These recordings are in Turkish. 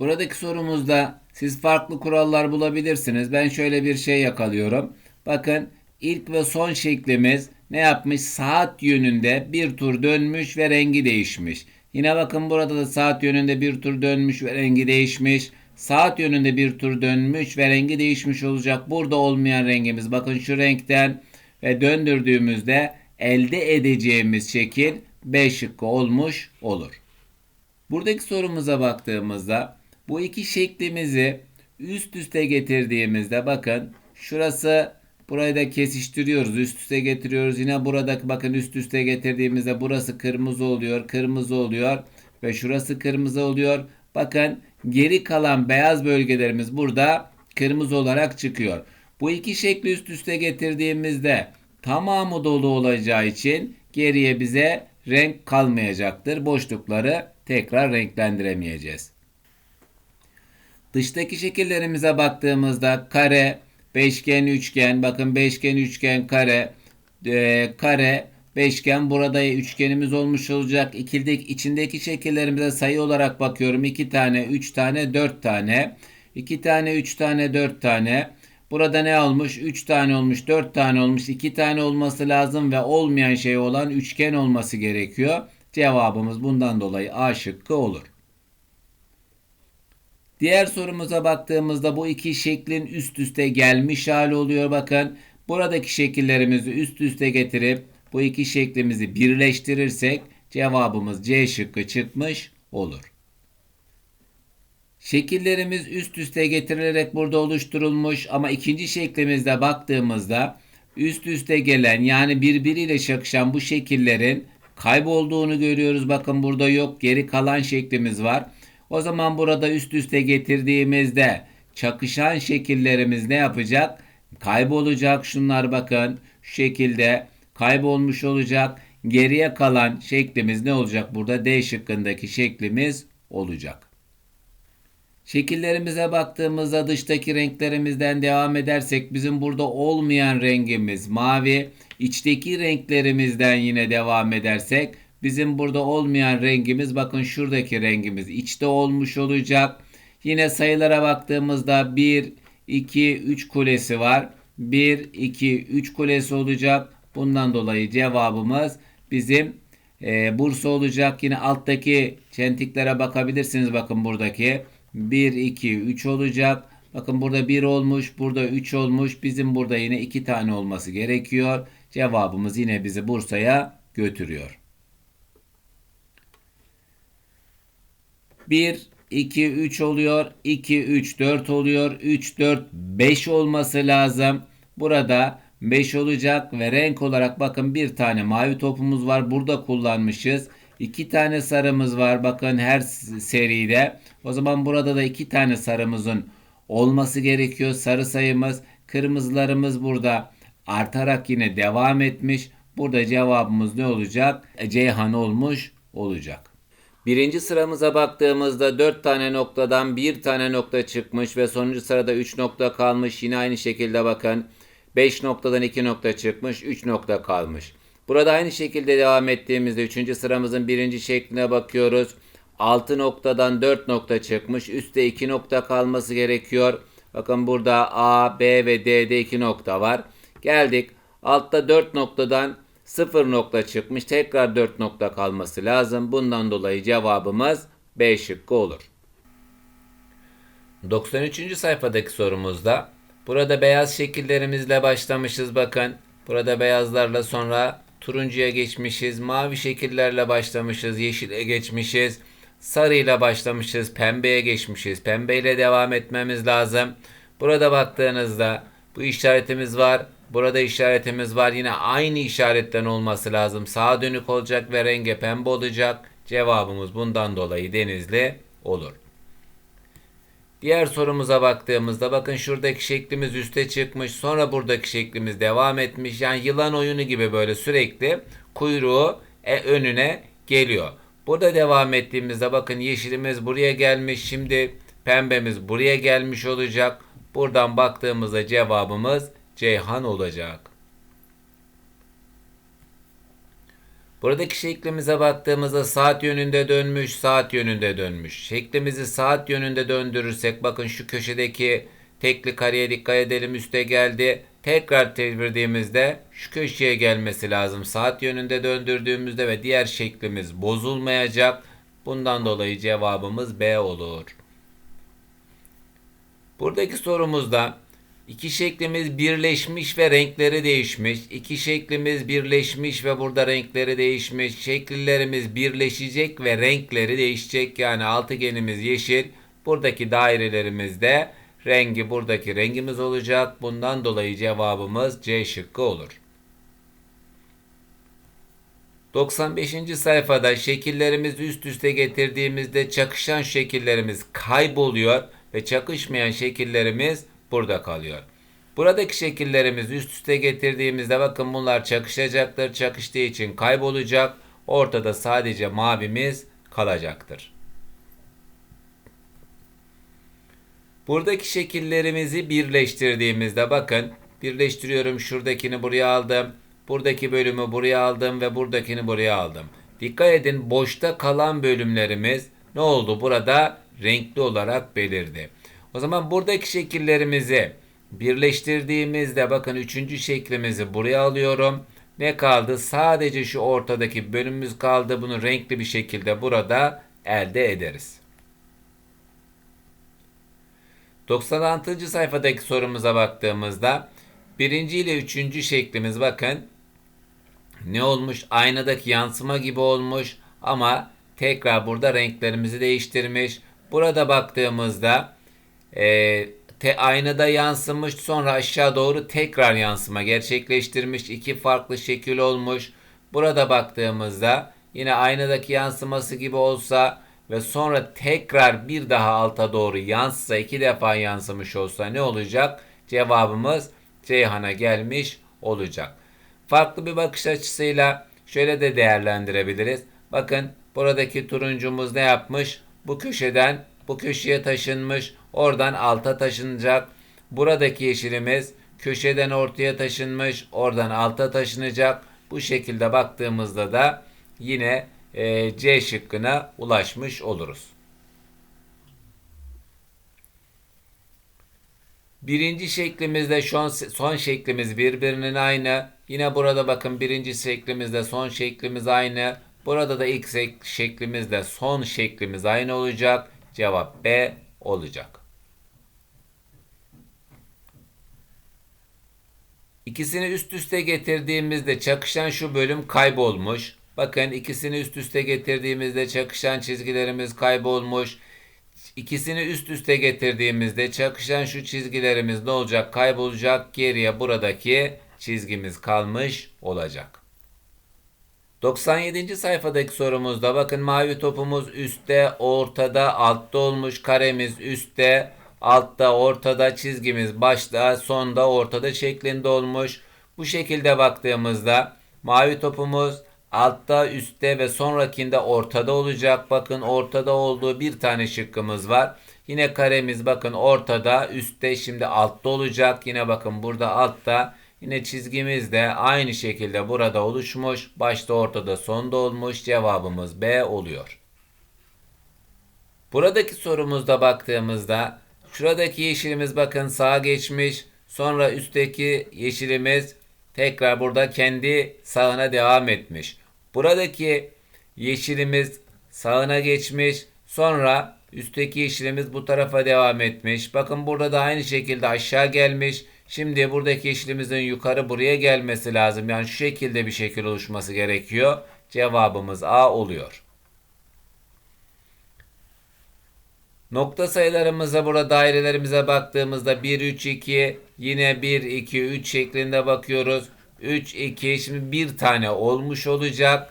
Buradaki sorumuzda siz farklı kurallar bulabilirsiniz. Ben şöyle bir şey yakalıyorum. Bakın ilk ve son şeklimiz ne yapmış? Saat yönünde bir tur dönmüş ve rengi değişmiş. Yine bakın burada da saat yönünde bir tur dönmüş ve rengi değişmiş. Saat yönünde bir tur dönmüş ve rengi değişmiş olacak. Burada olmayan rengimiz bakın şu renkten ve döndürdüğümüzde elde edeceğimiz şekil B şıkkı olmuş olur. Buradaki sorumuza baktığımızda bu iki şeklimizi üst üste getirdiğimizde bakın şurası burayı da kesiştiriyoruz. Üst üste getiriyoruz. Yine buradaki bakın üst üste getirdiğimizde burası kırmızı oluyor. Kırmızı oluyor. Ve şurası kırmızı oluyor. Bakın geri kalan beyaz bölgelerimiz burada kırmızı olarak çıkıyor. Bu iki şekli üst üste getirdiğimizde tamamı dolu olacağı için geriye bize renk kalmayacaktır. Boşlukları tekrar renklendiremeyeceğiz. Dıştaki şekillerimize baktığımızda kare, beşgen, üçgen, bakın beşgen, üçgen, kare, e, kare, beşgen burada üçgenimiz olmuş olacak. İkildeki, içindeki şekillerimize sayı olarak bakıyorum. 2 tane, 3 tane, 4 tane. 2 tane, 3 tane, 4 tane. Burada ne olmuş? 3 tane olmuş, 4 tane olmuş, 2 tane olması lazım ve olmayan şey olan üçgen olması gerekiyor. Cevabımız bundan dolayı A şıkkı olur. Diğer sorumuza baktığımızda bu iki şeklin üst üste gelmiş hali oluyor. Bakın buradaki şekillerimizi üst üste getirip bu iki şeklimizi birleştirirsek cevabımız C şıkkı çıkmış olur. Şekillerimiz üst üste getirilerek burada oluşturulmuş ama ikinci şeklimizde baktığımızda üst üste gelen yani birbiriyle çakışan bu şekillerin kaybolduğunu görüyoruz. Bakın burada yok geri kalan şeklimiz var. O zaman burada üst üste getirdiğimizde çakışan şekillerimiz ne yapacak? Kaybolacak. Şunlar bakın şu şekilde kaybolmuş olacak. Geriye kalan şeklimiz ne olacak? Burada D şıkkındaki şeklimiz olacak. Şekillerimize baktığımızda dıştaki renklerimizden devam edersek bizim burada olmayan rengimiz mavi. İçteki renklerimizden yine devam edersek bizim burada olmayan rengimiz bakın şuradaki rengimiz içte olmuş olacak. Yine sayılara baktığımızda 1, 2, 3 kulesi var. 1, 2, 3 kulesi olacak. Bundan dolayı cevabımız bizim e, Bursa olacak. Yine alttaki çentiklere bakabilirsiniz. Bakın buradaki 1, 2, 3 olacak. Bakın burada 1 olmuş. Burada 3 olmuş. Bizim burada yine 2 tane olması gerekiyor. Cevabımız yine bizi Bursa'ya götürüyor. 1, 2, 3 oluyor. 2, 3, 4 oluyor. 3, 4, 5 olması lazım. Burada 5 olacak ve renk olarak bakın bir tane mavi topumuz var. Burada kullanmışız. 2 tane sarımız var. Bakın her seride. O zaman burada da 2 tane sarımızın olması gerekiyor. Sarı sayımız. Kırmızılarımız burada artarak yine devam etmiş. Burada cevabımız ne olacak? Ceyhan olmuş olacak. Birinci sıramıza baktığımızda 4 tane noktadan 1 tane nokta çıkmış ve sonuncu sırada 3 nokta kalmış. Yine aynı şekilde bakın 5 noktadan 2 nokta çıkmış 3 nokta kalmış. Burada aynı şekilde devam ettiğimizde 3. sıramızın birinci şekline bakıyoruz. 6 noktadan 4 nokta çıkmış. Üstte 2 nokta kalması gerekiyor. Bakın burada A, B ve D'de 2 nokta var. Geldik. Altta 4 noktadan 0 nokta çıkmış. Tekrar 4 nokta kalması lazım. Bundan dolayı cevabımız B şıkkı olur. 93. sayfadaki sorumuzda burada beyaz şekillerimizle başlamışız bakın. Burada beyazlarla sonra turuncuya geçmişiz. Mavi şekillerle başlamışız. Yeşile geçmişiz. Sarıyla başlamışız. Pembeye geçmişiz. Pembeyle devam etmemiz lazım. Burada baktığınızda bu işaretimiz var. Burada işaretimiz var. Yine aynı işaretten olması lazım. Sağa dönük olacak ve renge pembe olacak. Cevabımız bundan dolayı denizli olur. Diğer sorumuza baktığımızda bakın şuradaki şeklimiz üste çıkmış. Sonra buradaki şeklimiz devam etmiş. Yani yılan oyunu gibi böyle sürekli kuyruğu e, önüne geliyor. Burada devam ettiğimizde bakın yeşilimiz buraya gelmiş. Şimdi pembemiz buraya gelmiş olacak. Buradan baktığımızda cevabımız Ceyhan olacak. Buradaki şeklimize baktığımızda saat yönünde dönmüş, saat yönünde dönmüş. Şeklimizi saat yönünde döndürürsek bakın şu köşedeki tekli kareye dikkat edelim üste geldi. Tekrar çevirdiğimizde şu köşeye gelmesi lazım. Saat yönünde döndürdüğümüzde ve diğer şeklimiz bozulmayacak. Bundan dolayı cevabımız B olur. Buradaki sorumuzda iki şeklimiz birleşmiş ve renkleri değişmiş. İki şeklimiz birleşmiş ve burada renkleri değişmiş. Şekillerimiz birleşecek ve renkleri değişecek. Yani altıgenimiz yeşil. Buradaki dairelerimizde rengi buradaki rengimiz olacak. Bundan dolayı cevabımız C şıkkı olur. 95. sayfada şekillerimizi üst üste getirdiğimizde çakışan şekillerimiz kayboluyor ve çakışmayan şekillerimiz burada kalıyor. Buradaki şekillerimizi üst üste getirdiğimizde bakın bunlar çakışacaktır. Çakıştığı için kaybolacak. Ortada sadece mavimiz kalacaktır. Buradaki şekillerimizi birleştirdiğimizde bakın birleştiriyorum şuradakini buraya aldım. Buradaki bölümü buraya aldım ve buradakini buraya aldım. Dikkat edin boşta kalan bölümlerimiz ne oldu? Burada renkli olarak belirdi. O zaman buradaki şekillerimizi birleştirdiğimizde bakın üçüncü şeklimizi buraya alıyorum. Ne kaldı? Sadece şu ortadaki bölümümüz kaldı. Bunu renkli bir şekilde burada elde ederiz. 96. sayfadaki sorumuza baktığımızda birinci ile üçüncü şeklimiz bakın ne olmuş? Aynadaki yansıma gibi olmuş ama tekrar burada renklerimizi değiştirmiş. Burada baktığımızda e, te, aynada yansımış sonra aşağı doğru tekrar yansıma gerçekleştirmiş. iki farklı şekil olmuş. Burada baktığımızda yine aynadaki yansıması gibi olsa ve sonra tekrar bir daha alta doğru yansısa iki defa yansımış olsa ne olacak? Cevabımız Ceyhan'a gelmiş olacak. Farklı bir bakış açısıyla şöyle de değerlendirebiliriz. Bakın buradaki turuncumuz ne yapmış? Bu köşeden bu köşeye taşınmış. Oradan alta taşınacak. Buradaki yeşilimiz köşeden ortaya taşınmış. Oradan alta taşınacak. Bu şekilde baktığımızda da yine e, C şıkkına ulaşmış oluruz. Birinci şeklimizde son, son şeklimiz birbirinin aynı. Yine burada bakın birinci şeklimizde son şeklimiz aynı. Burada da ilk şeklimizde son şeklimiz aynı olacak. Cevap B olacak. İkisini üst üste getirdiğimizde çakışan şu bölüm kaybolmuş. Bakın ikisini üst üste getirdiğimizde çakışan çizgilerimiz kaybolmuş. İkisini üst üste getirdiğimizde çakışan şu çizgilerimiz ne olacak? Kaybolacak. Geriye buradaki çizgimiz kalmış olacak. 97. sayfadaki sorumuzda bakın mavi topumuz üstte, ortada, altta olmuş. Karemiz üstte, altta, ortada, çizgimiz başta, sonda, ortada şeklinde olmuş. Bu şekilde baktığımızda mavi topumuz altta, üstte ve sonrakinde ortada olacak. Bakın ortada olduğu bir tane şıkkımız var. Yine karemiz bakın ortada, üstte şimdi altta olacak. Yine bakın burada altta. Yine çizgimiz de aynı şekilde burada oluşmuş. Başta ortada sonda olmuş. Cevabımız B oluyor. Buradaki sorumuzda baktığımızda şuradaki yeşilimiz bakın sağa geçmiş. Sonra üstteki yeşilimiz tekrar burada kendi sağına devam etmiş. Buradaki yeşilimiz sağına geçmiş. Sonra üstteki yeşilimiz bu tarafa devam etmiş. Bakın burada da aynı şekilde aşağı gelmiş. Şimdi buradaki yeşilimizin yukarı buraya gelmesi lazım. Yani şu şekilde bir şekil oluşması gerekiyor. Cevabımız A oluyor. Nokta sayılarımıza burada dairelerimize baktığımızda 1, 3, 2 yine 1, 2, 3 şeklinde bakıyoruz. 3, 2 şimdi bir tane olmuş olacak.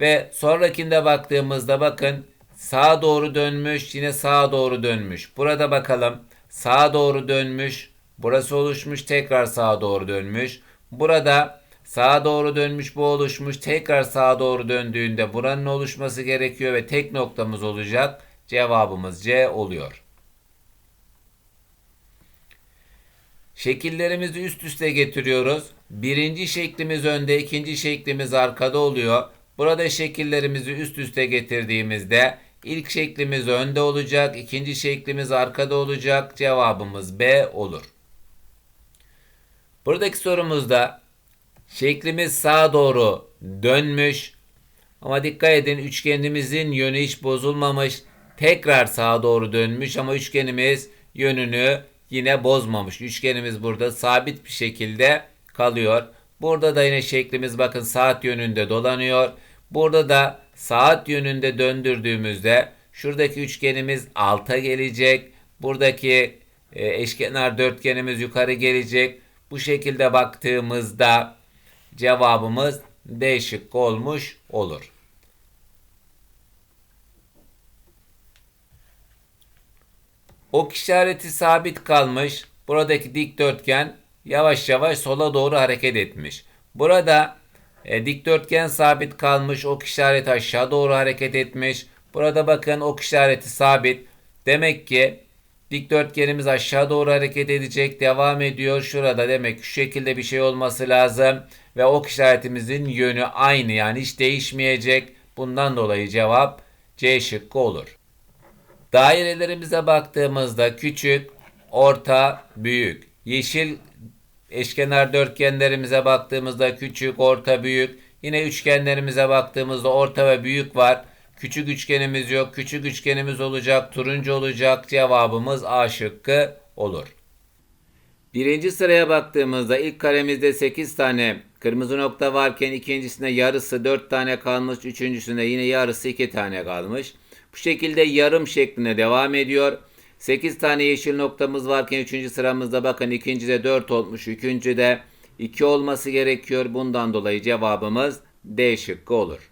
Ve sonrakinde baktığımızda bakın sağa doğru dönmüş yine sağa doğru dönmüş. Burada bakalım sağa doğru dönmüş. Burası oluşmuş tekrar sağa doğru dönmüş. Burada sağa doğru dönmüş bu oluşmuş. Tekrar sağa doğru döndüğünde buranın oluşması gerekiyor ve tek noktamız olacak. Cevabımız C oluyor. Şekillerimizi üst üste getiriyoruz. Birinci şeklimiz önde, ikinci şeklimiz arkada oluyor. Burada şekillerimizi üst üste getirdiğimizde ilk şeklimiz önde olacak, ikinci şeklimiz arkada olacak. Cevabımız B olur. Buradaki sorumuzda şeklimiz sağa doğru dönmüş. Ama dikkat edin üçgenimizin yönü hiç bozulmamış. Tekrar sağa doğru dönmüş ama üçgenimiz yönünü yine bozmamış. Üçgenimiz burada sabit bir şekilde kalıyor. Burada da yine şeklimiz bakın saat yönünde dolanıyor. Burada da saat yönünde döndürdüğümüzde şuradaki üçgenimiz alta gelecek. Buradaki e, eşkenar dörtgenimiz yukarı gelecek. Bu şekilde baktığımızda cevabımız D şıkkı olmuş olur. Ok işareti sabit kalmış. Buradaki dikdörtgen yavaş yavaş sola doğru hareket etmiş. Burada e, dikdörtgen sabit kalmış. Ok işareti aşağı doğru hareket etmiş. Burada bakın ok işareti sabit. Demek ki dikdörtgenimiz aşağı doğru hareket edecek. Devam ediyor. Şurada demek şu şekilde bir şey olması lazım. Ve ok işaretimizin yönü aynı yani hiç değişmeyecek. Bundan dolayı cevap C şıkkı olur. Dairelerimize baktığımızda küçük, orta, büyük. Yeşil eşkenar dörtgenlerimize baktığımızda küçük, orta, büyük. Yine üçgenlerimize baktığımızda orta ve büyük var. Küçük üçgenimiz yok. Küçük üçgenimiz olacak. Turuncu olacak. Cevabımız A şıkkı olur. Birinci sıraya baktığımızda ilk karemizde 8 tane kırmızı nokta varken ikincisinde yarısı 4 tane kalmış. Üçüncüsünde yine yarısı 2 tane kalmış. Bu şekilde yarım şeklinde devam ediyor. 8 tane yeşil noktamız varken 3. sıramızda bakın ikincide 4 olmuş. Üçüncüde 2 olması gerekiyor. Bundan dolayı cevabımız D şıkkı olur.